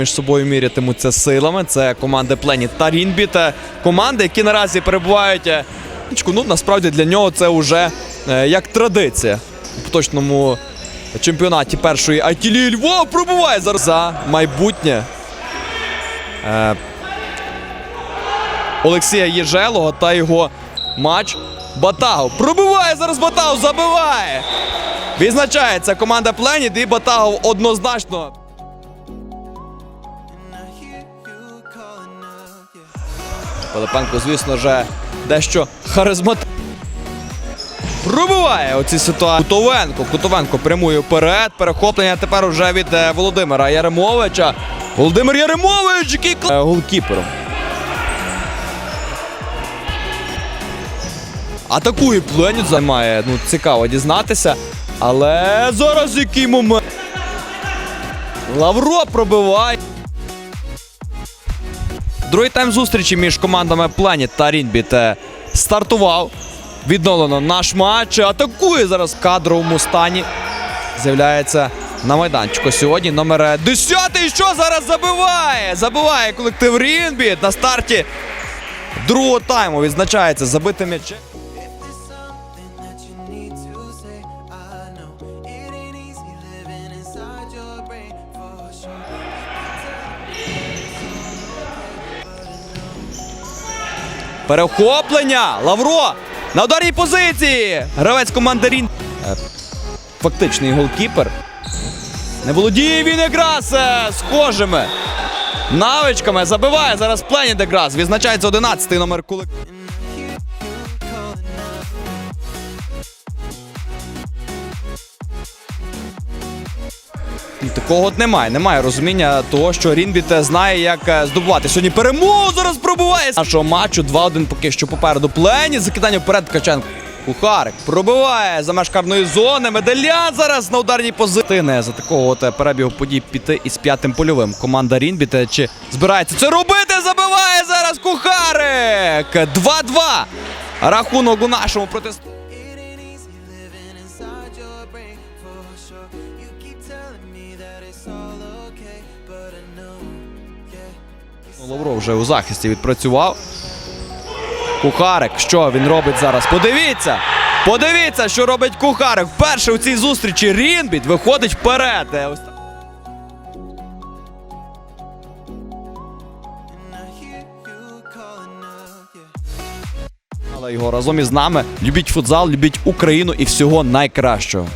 між собою мірятимуться силами. Це команди Пленіт та Рінбіт. Команди, які наразі перебувають. е, Ну, насправді для нього це вже е, як традиція у поточному чемпіонаті першої IT Львов пробуває зараз за майбутнє. Е, Олексія Єжелого та його матч. Батагов пробиває зараз Батагов, забиває. Відзначається команда Пленіт і Батагов однозначно. Пилипенко, звісно же, дещо харизматичний. Пробиває оці ситуації. Кутовенко. Кутовенко прямує вперед. Перехоплення тепер уже від е, Володимира Яремовича. Володимир Яремович, який Е, голкіпером. Атакує Пленіт, займає. Ну, цікаво дізнатися. Але зараз який момент. Лавро пробиває. Другий тайм зустрічі між командами Planet та Рінбіт стартував. Відновлено наш матч. Атакує зараз в кадровому стані. З'являється на майданчику. Сьогодні номер 10. Що зараз забиває? Забиває колектив Рінбіт на старті другого тайму. Відзначається забитим м'ячем. Перехоплення! Лавро! На ударній позиції! Гравець команди Рін. Е, Фактичний голкіпер. Не володіє він якраз е, схожими навичками. Забиває зараз плені Деграс. Відзначається 11-й номер кулик. Такого от немає. Немає розуміння того, що Рінбіт знає, як е, здобувати. Сьогодні перемогу зараз пробиває. з Нашого матчу 2-1 поки що попереду плені. Закидання вперед Ткаченко. Кухарик пробиває за меж карної зони. Медальян зараз на ударній позиції. Не За такого от е, перебігу подій піти із п'ятим польовим. Команда Рінбіт е, чи збирається це робити? Забиває зараз Кухарик. 2-2. Рахунок у нашому протесту. Sure. You keep telling me that it's all okay, but I know, yeah. Лавров вже у захисті відпрацював. Кухарик, що він робить зараз? Подивіться! Подивіться, що робить Кухарик. Вперше у цій зустрічі Рінбіт виходить вперед. Е. Але його разом із нами. Любіть футзал, любіть Україну і всього найкращого.